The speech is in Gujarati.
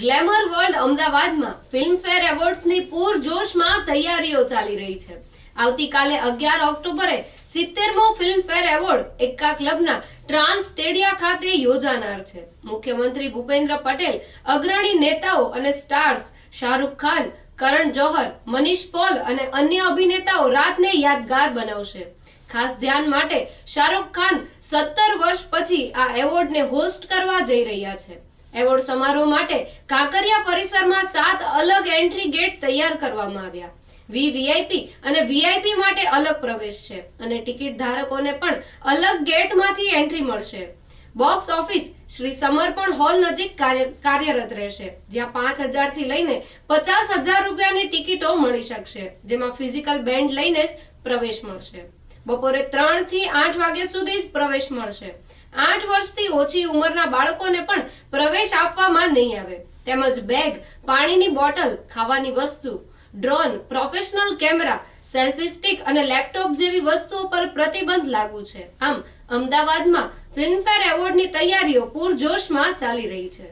ગ્લેમર વર્લ્ડ અમદાવાદમાં ફિલ્મફેર એવોર્ડ્સની પૂરજોશમાં તૈયારીઓ ચાલી રહી છે. આવતીકાલે અગિયાર ઓક્ટોબરે સિત્તેરમો ફિલ્મફેર એવોર્ડ એક્કા ક્લબના ટ્રાન્સ સ્ટેડિયા ખાતે યોજાનાર છે. મુખ્યમંત્રી ભૂપેન્દ્ર પટેલ, અગ્રણી નેતાઓ અને સ્ટાર્સ શાહરૂખ ખાન, કરણ જોહર, મનીષ પોલ અને અન્ય અભિનેતાઓ રાતને યાદગાર બનાવશે. ખાસ ધ્યાન માટે શાહરૂખ ખાન સત્તર વર્ષ પછી આ એવોર્ડને હોસ્ટ કરવા જઈ રહ્યા છે. એવોર્ડ સમારોહ માટે કાંકરિયા પરિસરમાં સાત અલગ એન્ટ્રી ગેટ તૈયાર કરવામાં આવ્યા. વીવીઆઈપી અને વીઆઈપી માટે અલગ પ્રવેશ છે અને ટિકિટ ધારકોને પણ અલગ ગેટમાંથી એન્ટ્રી મળશે. Box office Shri Samarpan hall નજીક કાર્યરત રહેશે, જ્યાં પાંચ હજારથી લઈને પચાસ હજાર રૂપિયાની ટિકિટો મળી શકશે, જેમાં ફિઝિકલ બેન્ડ લઈને જ પ્રવેશ મળશે. બપોરે ત્રણથી આઠ વાગ્યા સુધી જ પ્રવેશ મળશે. આઠ વર્ષથી ઓછી ઉંમરના બાળકોને પણ પ્રવેશ નહીં આવે. તેમજ બેગ, પાણીની બોટલ, ખાવાની વસ્તુ, drone, professional camera, selfie stick અને લેપટોપ જેવી વસ્તુઓ પર પ્રતિબંધ લાગુ છે. આમ, અમદાવાદમાં ફિલ્મફેર એવોર્ડની તૈયારીઓ પૂરજોશમાં ચાલી રહી છે.